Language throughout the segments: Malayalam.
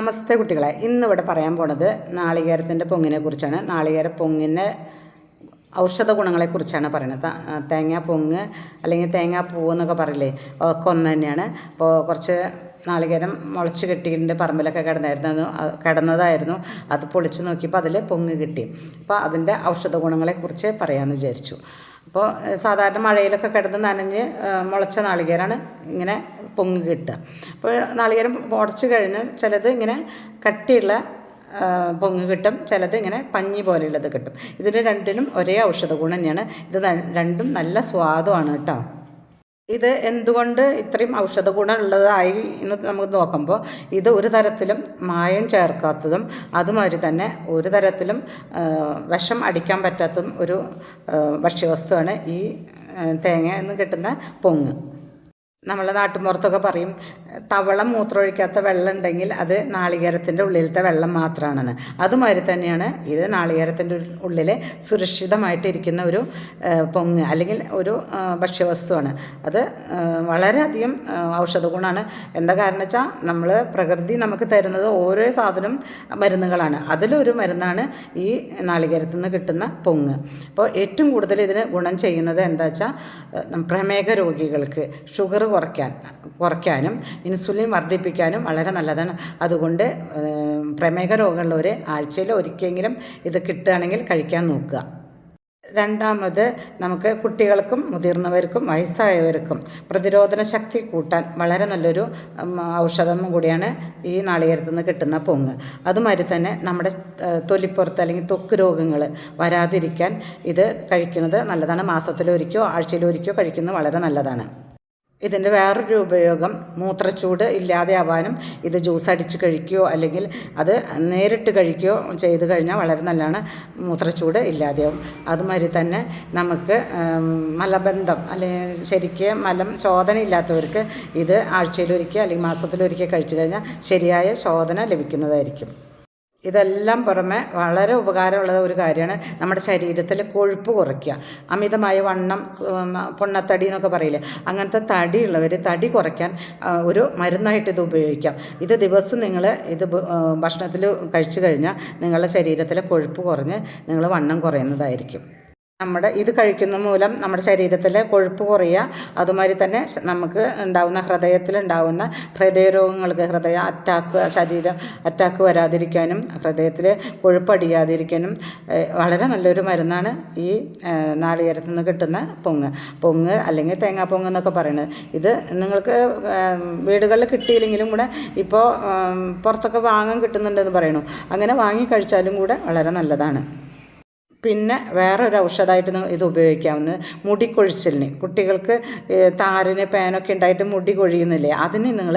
നമസ്തേ കുട്ടികളെ ഇന്നിവിടെ പറയാൻ പോണത് നാളികേരത്തിന്റെ പൊങ്ങിനെ കുറിച്ചാണ്. നാളികേര പൊങ്ങിന്റെ ഔഷധ ഗുണങ്ങളെക്കുറിച്ചാണ് പറയുന്നത് തേങ്ങാ പൊങ്ങ് അല്ലെങ്കിൽ തേങ്ങാ പൂവ് എന്നൊക്കെ പറയില്ലേ ഒക്കെ ഒന്ന് തന്നെയാണ്. അപ്പോൾ കുറച്ച് നാളികേരം മുളച്ച് കെട്ടിയിട്ടുണ്ട് പറമ്പിലൊക്കെ കിടന്നായിരുന്നു കിടന്നതായിരുന്നു. അത് പൊളിച്ച് നോക്കിയപ്പോൾ അതിൽ പൊങ്ങ് കിട്ടി. അപ്പോൾ അതിന്റെ ഔഷധ ഗുണങ്ങളെക്കുറിച്ച് പറയാമെന്ന് വിചാരിച്ചു. അപ്പോൾ സാധാരണ മഴയിലൊക്കെ കിടന്ന് നനഞ്ഞ് മുളച്ച നാളികേരാണ് ഇങ്ങനെ പൊങ്ങ് കിട്ടുക. അപ്പോൾ നാളികേരം ഉടച്ച് കഴിഞ്ഞ് ചിലത് ഇങ്ങനെ കട്ടിയുള്ള പൊങ്ങ് കിട്ടും. ചിലത് ഇങ്ങനെ പഞ്ഞി പോലെയുള്ളത് കിട്ടും. ഇതിന് രണ്ടിനും ഒരേ ഔഷധ ഗുണം തന്നെയാണ്. ഇത് രണ്ടും നല്ല സ്വാദുമാണ് കേട്ടോ. ഇത് എന്തുകൊണ്ട് ഇത്രയും ഔഷധ ഗുണമുള്ളതായി എന്ന് നമുക്ക് നോക്കുമ്പോൾ ഇത് ഒരു തരത്തിലും മായം ചേർക്കാത്തതും അതുമാതിരി തന്നെ ഒരു തരത്തിലും വിഷം അടിക്കാൻ പറ്റാത്തതും ഒരു ഭക്ഷ്യവസ്തുവാണ് ഈ തേങ്ങ എന്ന് കിട്ടുന്ന പൊങ്ങ്. നമ്മളെ നാട്ടുമ്പുറത്തൊക്കെ പറയും തവളം മൂത്രമൊഴിക്കാത്ത വെള്ളം ഉണ്ടെങ്കിൽ അത് നാളികേരത്തിന്റെ ഉള്ളിലത്തെ വെള്ളം മാത്രമാണെന്ന് അതുമാതിരി തന്നെയാണ് ഇത് നാളികേരത്തിന്റെ ഉള്ളിൽ സുരക്ഷിതമായിട്ടിരിക്കുന്ന ഒരു പൊങ്ങ് അല്ലെങ്കിൽ ഒരു ഭക്ഷ്യവസ്തുവാണ്. അത് വളരെയധികം ഔഷധ ഗുണമാണ് എന്താ കാരണം വെച്ചാൽ നമ്മൾ പ്രകൃതി നമുക്ക് തരുന്നത് ഓരോ സാധനം മരുന്നുകളാണ്. അതിലൊരു മരുന്നാണ് ഈ നാളികേരത്തിൽ നിന്ന് കിട്ടുന്ന പൊങ്ങ്. അപ്പോൾ ഏറ്റവും കൂടുതൽ ഇതിന് ഗുണം ചെയ്യുന്നത് എന്താ വെച്ചാൽ പ്രമേഹ രോഗികൾക്ക് ഷുഗർ കുറയ്ക്കാൻ കുറയ്ക്കാനും ഇൻസുലിൻ വർദ്ധിപ്പിക്കാനും വളരെ നല്ലതാണ്. അതുകൊണ്ട് പ്രമേഹ രോഗമുള്ളവർ ആഴ്ചയിൽ ഒരിക്കലെങ്കിലും ഇത് കിട്ടുകയാണെങ്കിൽ കഴിക്കാൻ നോക്കുക. രണ്ടാമത് നമുക്ക് കുട്ടികൾക്കും മുതിർന്നവർക്കും വയസ്സായവർക്കും പ്രതിരോധന ശക്തി കൂട്ടാൻ വളരെ നല്ലൊരു ഔഷധം കൂടിയാണ് ഈ നാളികേരത്തിൽ നിന്ന് കിട്ടുന്ന പൊങ്ങ്. അതുമാതിരി തന്നെ നമ്മുടെ തൊലിപ്പുറത്ത് അല്ലെങ്കിൽ തൊക്ക് രോഗങ്ങൾ വരാതിരിക്കാൻ ഇത് കഴിക്കുന്നത് നല്ലതാണ്. മാസത്തിലൊരിക്കോ ആഴ്ചയിലൊരിക്കോ കഴിക്കുന്നത് വളരെ നല്ലതാണ്. ഇതിന്റെ വേറൊരു ഉപയോഗം മൂത്രച്ചൂട് ഇല്ലാതെയാവാനും ഇത് ജ്യൂസ് അടിച്ച് കഴിക്കുകയോ അല്ലെങ്കിൽ അത് നേരിട്ട് കഴിക്കുകയോ ചെയ്ത് കഴിഞ്ഞാൽ വളരെ നല്ലതാണ് മൂത്രച്ചൂട് ഇല്ലാതെയാവും. അതുമാതിരി തന്നെ നമുക്ക് മലബന്ധം അല്ലെങ്കിൽ ശരിക്ക് മലം ശോധന ഇല്ലാത്തവർക്ക് ഇത് ആഴ്ചയിലൊരിക്കൽ അല്ലെങ്കിൽ മാസത്തിലൊരിക്കൽ കഴിച്ചു കഴിഞ്ഞാൽ ശരിയായ ശോധന ലഭിക്കുന്നതായിരിക്കും. ഇതെല്ലാം പുറമെ വളരെ ഉപകാരമുള്ള ഒരു കാര്യമാണ്. നമ്മുടെ ശരീരത്തിൽ കൊഴുപ്പ് കുറയ്ക്കുക. അമിതമായ വണ്ണം പൊണ്ണത്തടി എന്നൊക്കെ പറയില്ലേ? അങ്ങനത്തെ തടിയുള്ളവർ തടി കുറയ്ക്കാൻ ഒരു മരുന്നായിട്ട് ഇത് ഉപയോഗിക്കാം. ഇത് ദിവസം നിങ്ങൾ ഇത് ഭക്ഷണത്തിൽ കഴിച്ചു കഴിഞ്ഞാൽ നിങ്ങളുടെ ശരീരത്തിലെ കൊഴുപ്പ് കുറഞ്ഞ് നിങ്ങൾ വണ്ണം കുറയുന്നതായിരിക്കും. നമ്മുടെ ഇത് കഴിക്കുന്ന മൂലം നമ്മുടെ ശരീരത്തിലെ കൊഴുപ്പ് കുറയുക. അതുമാതിരി തന്നെ നമുക്ക് ഉണ്ടാകുന്ന ഹൃദയത്തിലുണ്ടാകുന്ന ഹൃദയരോഗങ്ങൾക്ക് ഹൃദയ അറ്റാക്ക് ശരീരം അറ്റാക്ക് വരാതിരിക്കാനും ഹൃദയത്തിൽ കൊഴുപ്പടിയാതിരിക്കാനും വളരെ നല്ലൊരു മരുന്നാണ് ഈ നാളികേരത്തിൽ നിന്ന് കിട്ടുന്ന പൊങ്ങ്. പൊങ്ങ് അല്ലെങ്കിൽ തേങ്ങാപ്പൊങ്ങ് എന്നൊക്കെ പറയുന്നത് ഇത് നിങ്ങൾക്ക് വീടുകളിൽ കിട്ടിയില്ലെങ്കിലും കൂടെ ഇപ്പോൾ പുറത്തൊക്കെ വാങ്ങാൻ കിട്ടുന്നുണ്ടെന്ന് പറയണു. അങ്ങനെ വാങ്ങി കഴിച്ചാലും കൂടെ വളരെ നല്ലതാണ്. പിന്നെ വേറൊരു ഔഷധമായിട്ട് ഇത് ഉപയോഗിക്കാവുന്ന മുടി കൊഴിച്ചിലിന് കുട്ടികൾക്ക് താരന് പേനൊക്കെ ഉണ്ടായിട്ട് മുടി കൊഴിയുന്നില്ലേ അതിന് നിങ്ങൾ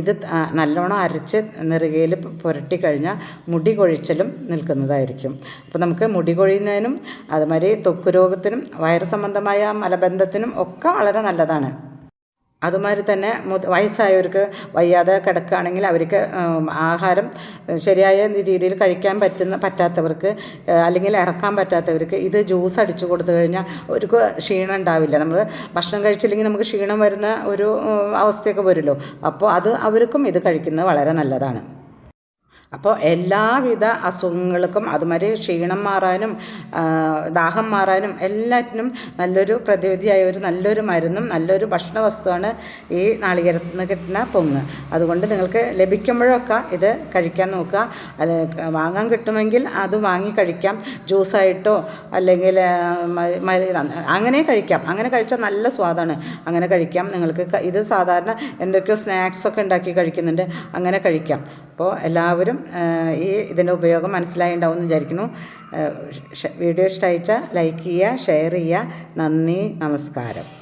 ഇത് നല്ലോണം അരച്ച് നെറുകയിൽ പുരട്ടി കഴിഞ്ഞാൽ മുടി കൊഴിച്ചിലും നിൽക്കുന്നതായിരിക്കും. അപ്പോൾ നമുക്ക് മുടി കൊഴിയുന്നതിനും അതുമാതിരി ത്വക്ക് രോഗത്തിനും വയറ് സംബന്ധമായ മലബന്ധത്തിനും ഒക്കെ വളരെ നല്ലതാണ്. അതുമാതിരി തന്നെ വയസ്സായവർക്ക് വയ്യാതെ കിടക്കുകയാണെങ്കിൽ അവർക്ക് ആഹാരം ശരിയായ രീതിയിൽ കഴിക്കാൻ പറ്റുന്ന പറ്റാത്തവർക്ക് അല്ലെങ്കിൽ ഇറക്കാൻ പറ്റാത്തവർക്ക് ഇത് ജ്യൂസ് അടിച്ചു കൊടുത്തു കഴിഞ്ഞാൽ അവർക്ക് ക്ഷീണം ഉണ്ടാവില്ല. നമ്മൾ ഭക്ഷണം കഴിച്ചില്ലെങ്കിൽ നമുക്ക് ക്ഷീണം വരുന്ന ഒരു അവസ്ഥയൊക്കെ വരുമല്ലോ. അപ്പോൾ അത് അവർക്കും ഇത് കഴിക്കുന്നത് വളരെ നല്ലതാണ്. അപ്പോൾ എല്ലാവിധ അസുഖങ്ങൾക്കും അതുമാതിരി ക്ഷീണം മാറാനും ദാഹം മാറാനും എല്ലാറ്റിനും നല്ലൊരു പ്രതിവിധിയായ ഒരു നല്ലൊരു മരുന്നും നല്ലൊരു ഭക്ഷണ വസ്തുവാണ് ഈ നാളികേരത്തിൽ നിന്ന് കിട്ടുന്ന പൊങ്ങ്. അതുകൊണ്ട് നിങ്ങൾക്ക് ലഭിക്കുമ്പോഴൊക്കെ ഇത് കഴിക്കാൻ നോക്കുക. അത് വാങ്ങാൻ കിട്ടുമെങ്കിൽ അത് വാങ്ങി കഴിക്കാം. ജ്യൂസായിട്ടോ അല്ലെങ്കിൽ അങ്ങനെ കഴിക്കാം. അങ്ങനെ കഴിച്ചാൽ നല്ല സ്വാദാണ്. അങ്ങനെ കഴിക്കാം. നിങ്ങൾക്ക് ഇത് സാധാരണ എന്തൊക്കെയോ സ്നാക്സൊക്കെ ഉണ്ടാക്കി കഴിക്കുന്നുണ്ട്. അങ്ങനെ കഴിക്കാം. അപ്പോൾ എല്ലാവരും ഈ ഇതിന്റെ ഉപയോഗം മനസ്സിലായി ഉണ്ടാവും എന്ന് വിചാരിക്കുന്നു. വീഡിയോ ഇഷ്ടമായിച്ചാൽ ലൈക്ക് ചെയ്യുക ഷെയർ ചെയ്യുക. നന്ദി നമസ്കാരം.